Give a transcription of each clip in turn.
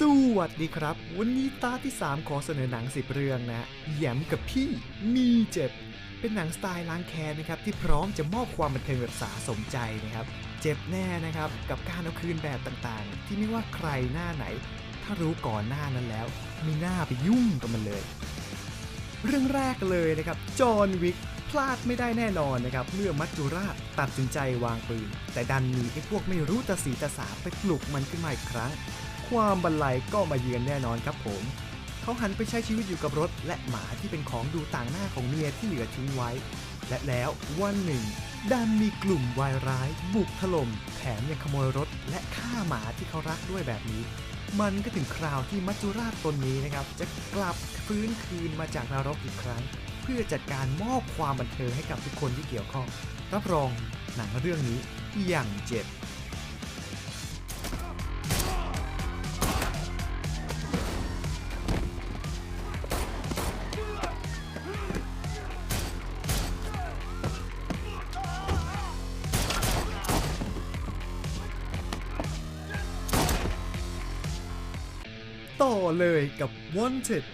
สวัสดีครับ วันนี้ตาที่ 3 ขอเสนอหนังสิบเรื่องนะแยมกับพี่มีเจ็บ เป็นหนังสไตล์ล้างแค้นนะครับ ที่พร้อมจะมอบความบันเทิงแบบสาสมใจนะครับ เจ็บแน่นะครับ กับการเอาคืนแบบต่างๆ ที่ไม่ว่าใครหน้าไหน ถ้ารู้ก่อนหน้านั้นแล้วมีหน้าไปยุ่งกับมันเลย เรื่องแรกเลยนะครับจอห์นวิกพลาดไม่ได้แน่นอนนะครับ เมื่อมัจจุราชตัดสินใจวางปืน แต่ดันมีไอ้พวกไม่รู้ตาสีตาสาไปปลุกมันขึ้นมาอีกครั้ง ความบันไลก็มาเยือนแน่นอนครับผม เขาหันไปใช้ชีวิตอยู่กับรถ และหมาที่เป็นของดูต่างหน้าของเมียที่เหลือทิ้งไว้ และแล้ววันหนึ่งดันมีกลุ่มวายร้าย บุกถล่มแถมยังขโมยรถ และฆ่าหมาที่เขารักด้วยแบบนี้ มันก็ถึงคราวที่มัจจุราชตนนี้นะครับ จะกลับฟื้นคืนมาจากนรกอีกครั้ง เพื่อจัดการมอบความบันเทิงให้กับทุกคนที่เกี่ยวข้อง รับรองหนังเรื่องนี้อย่างเจ็บ ต่อเลยกับ Wanted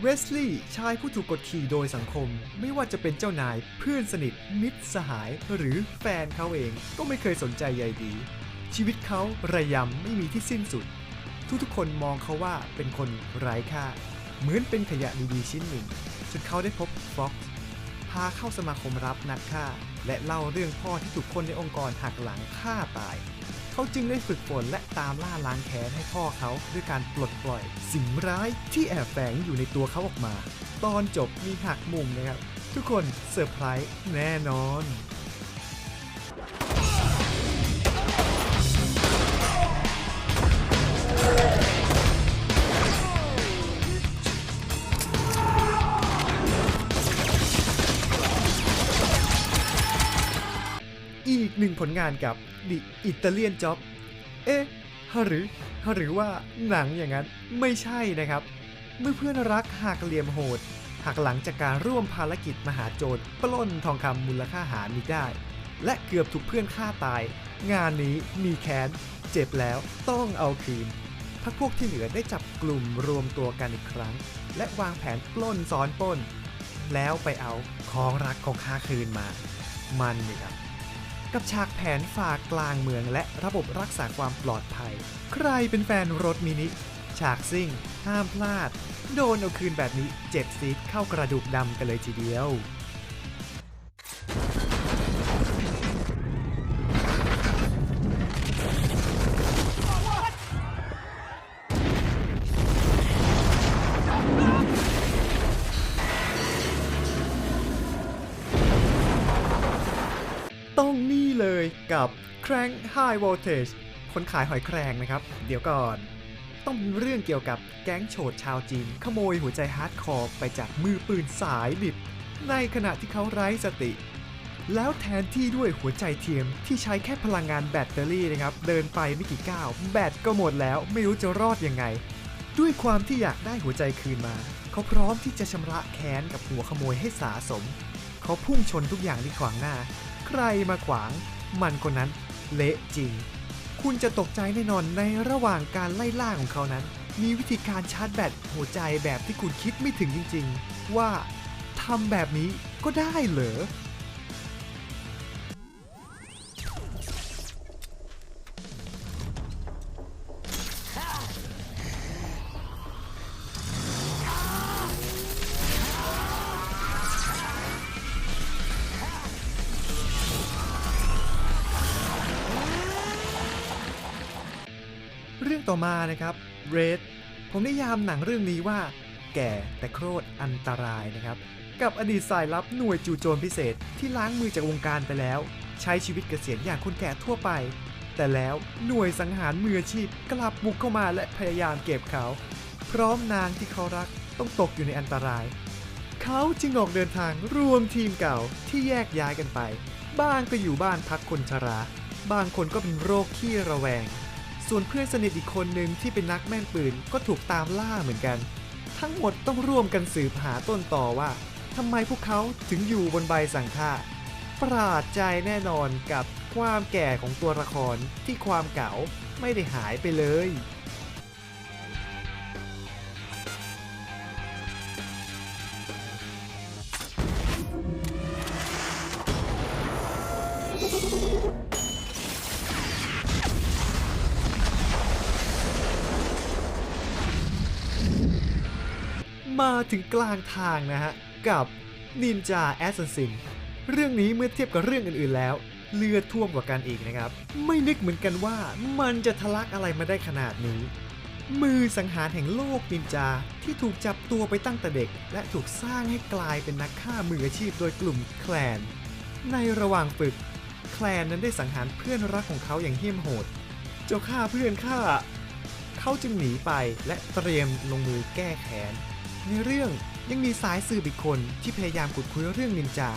เวสลีย์ชายผู้ถูกกดขี่โดยสังคม ไม่ว่าจะเป็นเจ้านายเพื่อนสนิท มิตรสหาย หรือแฟนเขาเองก็ไม่เคยสนใจใยดี ชีวิตเขาระยำไม่มีที่สิ้นสุด ทุกๆคนมองเขาว่าเป็นคนไร้ค่า เหมือนเป็นขยะดีๆชิ้นหนึ่งจนเขาได้พบฟ็อกพาเข้าสมาคมรับนักฆ่า และเล่าเรื่องพ่อที่ถูกคนในองค์กรหักหลังฆ่าตาย เขาจึงได้ฝึกฝนและตามล่าล้างแค้นให้พ่อเขาด้วยการปลดปล่อย สิ่งร้ายที่แอบแฝงอยู่ในตัวเขาออกมา ตอนจบมีหักมุมนะครับ ทุกคนเซอร์ไพรส์แน่นอน นึ่งผลงานกับ The Italian Job เอ๊ะหรือหรือว่าหนังอย่างนั้นไม่ใช่นะครับ เมื่อเพื่อนรักหักเหลี่ยมโหดหักหลังจากการร่วมภารกิจมหาโจรปล้นทองคำมูลค่าหามิได้ และเกือบถูกเพื่อนฆ่าตาย งานนี้มีแค้น เจ็บแล้วต้องเอาคืนพักพวกที่เหลือได้จับกลุ่มรวมตัวกันอีกครั้ง และวางแผนปล้นซ้อนปล้น แล้วไปเอาของรักของข้าคืนมา มันนี่ครับ กับฉากแผนฝากกลางเมืองและระบบรักษาความปลอดภัย ใครเป็นแฟนรถมินิ ฉากซิ่ง ห้ามพลาด โดนเอาคืนแบบนี้เจ็บซีดเข้ากระดูกดำกันเลยทีเดียว ต้องนี่เลยกับ Crank High Voltage คนขายหอยแครงนะครับ เดี๋ยวก่อน ต้องเป็นเรื่องเกี่ยวกับแก๊งโฉดชาวจีน ขโมยหัวใจฮาร์ดคอร์ไปจากมือปืนสายดิบ ในขณะที่เขาไร้สติ แล้วแทนที่ด้วยหัวใจเทียมที่ใช้แค่พลังงานแบตเตอรี่นะครับ เดินไปไม่กี่ก้าว แบตก็หมดแล้วไม่รู้จะรอดยังไง ด้วยความที่อยากได้หัวใจคืนมา เขาพร้อมที่จะชำระแค้นกับหัวขโมยให้สาสม เขาพุ่งชนทุกอย่างที่ขวางหน้า ใครมาขวาง มันคนนั้นเละจริง คุณจะตกใจแน่นอนในระหว่างการไล่ล่าของเขานั้น มีวิธีการชาร์จแบตหัวใจแบบที่คุณคิดไม่ถึงจริง ๆ ว่าทำแบบนี้ก็ได้เหรอ เรื่องต่อมานะครับ Red ผมนิยามหนังเรื่องนี้ว่า แก่แต่โคตรอันตรายนะครับ กับอดีตสายลับหน่วยจู่โจมพิเศษที่ล้างมือจากวงการไปแล้ว ใช้ชีวิตเกษียณอย่างคนแก่ทั่วไป แต่แล้วหน่วยสังหารมืออาชีพกลับบุกเข้ามาและพยายามเก็บเขา พร้อมนางที่เขารักต้องตกอยู่ในอันตราย เขาจึงออกเดินทางรวมทีมเก่าที่แยกย้ายกันไป บ้างก็อยู่บ้านพักคนชรา บางคนก็เป็นโรคขี้ระแวง ส่วนเพื่อนสนิทอีกคนหนึ่งที่เป็นนักแม่นปืนก็ถูกตามล่าเหมือนกัน ทั้งหมดต้องร่วมกันสืบหาต้นต่อว่าทำไมพวกเขาถึงอยู่บนใบสั่งฆ่า ประหลาดใจแน่นอนกับความแก่ของตัวละครที่ความเก่าไม่ได้หายไปเลย มาถึงกลางทางนะฮะ กับนินจาแอสซัสซินเรื่องนี้เมื่อเทียบกับเรื่องอื่นๆแล้ว เลือดท่วมกว่ากันอีกนะครับ ไม่นึกเหมือนกันว่ามันจะทะลักอะไรมาได้ขนาดนี้ มือสังหารแห่งโลกนินจาที่ถูกจับตัวไปตั้งแต่เด็ก และถูกสร้างให้กลายเป็นนักฆ่ามืออาชีพโดยกลุ่มแคลน ในระหว่างฝึก แคลนนั้นได้สังหารเพื่อนรักของเขาอย่างเหี้ยมโหดเจ้าฆ่าเพื่อนฆ่าเขาจึงหนีไปและเตรียมลงมือแก้แค้น ในเรื่องยังมีสายสืบอีกคนที่พยายามขุดคุยเรื่องนินจา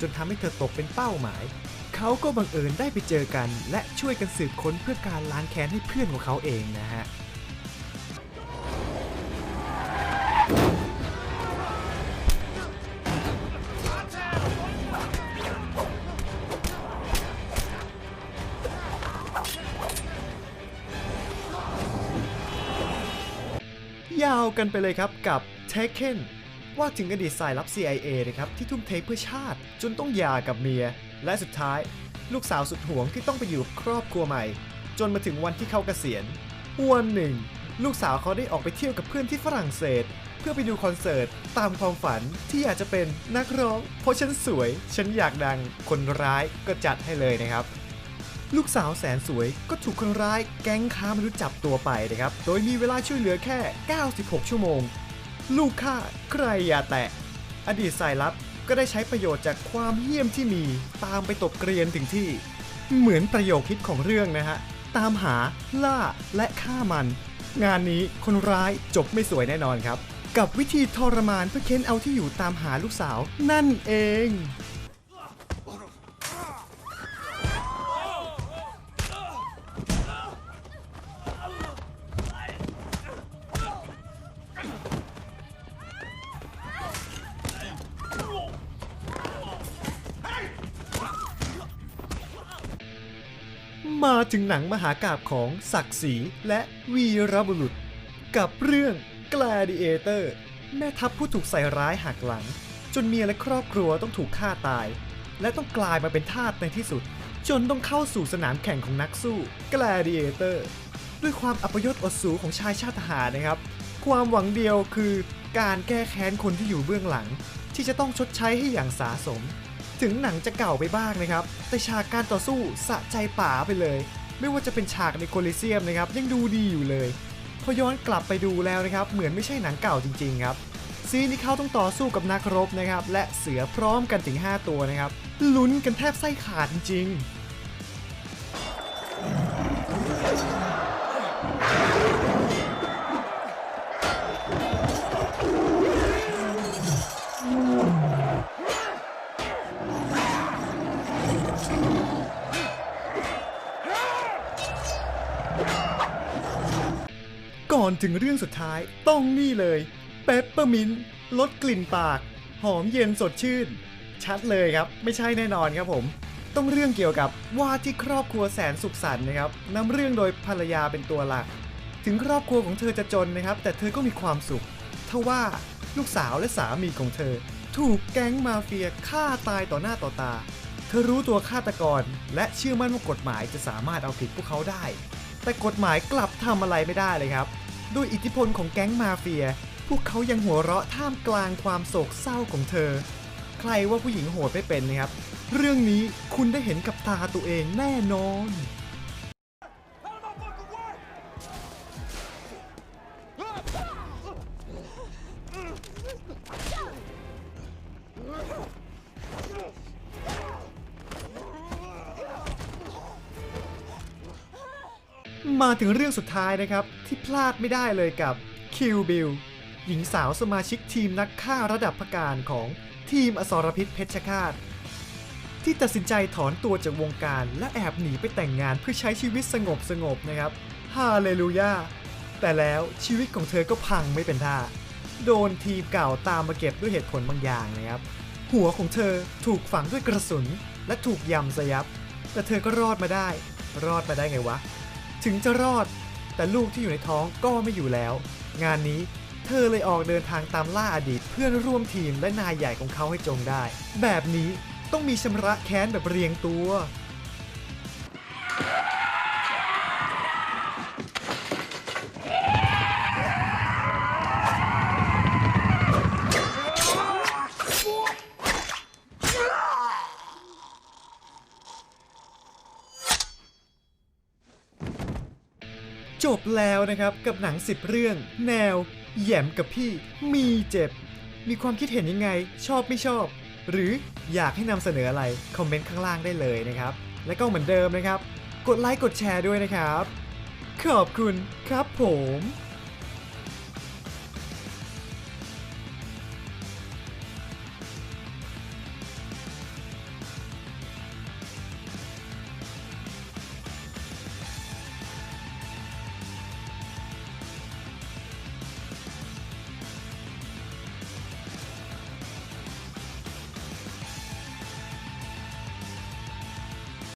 จนทำให้เธอตกเป็นเป้าหมาย เขาก็บังเอิญได้ไปเจอกัน และช่วยกันสืบค้นเพื่อการล้างแค้นให้เพื่อนของเขาเองนะฮะ กันไปเลยครับกับ Taken ว่าถึงอดีตสายลับ CIA นะครับที่ทุ่มเทเพื่อชาติ จนต้องหย่ากับเมีย และสุดท้าย ลูกสาวสุดห่วงที่ต้องไปอยู่ครอบครัวใหม่ จนมาถึงวันที่เขาเกษียณ วันหนึ่ง ลูกสาวเขาได้ออกไปเที่ยวกับเพื่อนที่ฝรั่งเศส เพื่อไปดูคอนเสิร์ต ตามความฝันที่อยากจะเป็นนักร้อง เพราะฉันสวย ฉันอยากดังคนร้ายก็จัดให้เลยนะครับ ลูกสาวแสนสวยก็ถูกคนร้ายแก๊งค้ามนุษย์จับตัวไปนะครับ โดยมีเวลาช่วยเหลือแค่ 96 ชั่วโมง ลูกข้าใครอย่าแตะ อดีตสายลับก็ได้ใช้ประโยชน์จากความเหี้ยมที่มี ตามไปตบเกรียนถึงที่ เหมือนประโยคฮิตของเรื่องนะฮะ ตามหาล่าและฆ่ามัน งานนี้คนร้ายจบไม่สวยแน่นอนครับ กับวิธีทรมานเพื่อเค้นเอาที่อยู่ตามหาลูกสาวนั่นเอง มาถึงหนังมหากาบของศักดิ์ศรีและวีรบุรุษ กับเรื่อง Gladiator แม่ทัพผู้ถูกใส่ร้ายหักหลัง จนเมียและครอบครัวต้องถูกฆ่าตาย และต้องกลายมาเป็นทาสในที่สุด จนต้องเข้าสู่สนามแข่งของนักสู้ Gladiator ด้วยความอัปยศอดสูของชายชาติทหารนะครับ ความหวังเดียวคือการแก้แค้นคนที่อยู่เบื้องหลัง ที่จะต้องชดใช้ให้อย่างสาสม ถึงหนังจะเก่าไปบ้างนะครับ แต่ฉากการต่อสู้สะใจป่าไปเลย ไม่ว่าจะเป็นฉากในโคลิเซียมนะครับ ยังดูดีอยู่เลย พอย้อนกลับไปดูแล้วนะครับ เหมือนไม่ใช่หนังเก่าจริง ๆ ครับ ซีนที่เขาต้องต่อสู้กับนักรบนะครับ และเสือพร้อมกันถึง 5 ตัวนะครับ ลุ้นกันแทบไส้ขาดจริง ๆ ก่อนถึงเรื่องสุดท้ายต้องนี่เลยเปปเปอร์มินต์ลดกลิ่นปาก หอมเย็นสดชื่น ชัดเลยครับ ไม่ใช่แน่นอนครับผม ต้องเรื่องเกี่ยวกับว่าที่ครอบครัวแสนสุขสันต์นะครับนำเรื่องโดยภรรยาเป็นตัวหลัก ถึงครอบครัวของเธอจะจนนะครับ แต่เธอก็มีความสุขทว่าลูกสาวและสามีของเธอ ถูกแก๊งมาเฟียฆ่าตายต่อหน้าต่อตา เธอรู้ตัวฆาตกร และเชื่อมั่นว่ากฎหมายจะสามารถเอาผิดพวกเขาได้ แต่กฎหมายกลับทำอะไรไม่ได้เลยครับ ด้วยอิทธิพลของแก๊งมาเฟีย พวกเขายังหัวเราะท่ามกลางความโศกเศร้าของเธอ ใครว่าผู้หญิงโหดไม่เป็นนะครับ เรื่องนี้คุณได้เห็นกับตาตัวเองแน่นอน มาถึงเรื่องสุดท้ายนะครับ ที่พลาดไม่ได้เลยกับ Kill Bill หญิงสาวสมาชิกทีมนักฆ่าระดับพการของทีมอสรพิษเพชฌฆาต ที่ตัดสินใจถอนตัวจากวงการ และแอบหนีไปแต่งงานเพื่อใช้ชีวิตสงบสงบนะครับฮาเลลูยาแต่แล้วชีวิตของเธอก็พังไม่เป็นท่า โดนทีมเก่าตามมาเก็บด้วยเหตุผลบางอย่างนะครับ หัวของเธอถูกฝังด้วยกระสุนและถูกยำสยับ แต่เธอก็รอดมาได้ รอดมาได้ไงวะ ถึงจะรอด แต่ลูกที่อยู่ในท้องก็ไม่อยู่แล้ว งานนี้เธอเลยออกเดินทางตามล่าอดีตเพื่อนร่วมทีมและนายใหญ่ของเขาให้จงได้ แบบนี้ต้องมีชำระแค้นแบบเรียงตัว บแล้วนะครับกับหนัง 10 เรื่อง แนวแหยมกับพี่มีเจ็บ มีความคิดเห็นยังไง ชอบไม่ชอบ หรืออยากให้นำเสนออะไร คอมเมนต์ข้างล่างได้เลยนะครับ และก็เหมือนเดิมนะครับ กดไลค์กดแชร์ด้วยนะครับ ขอบคุณครับผม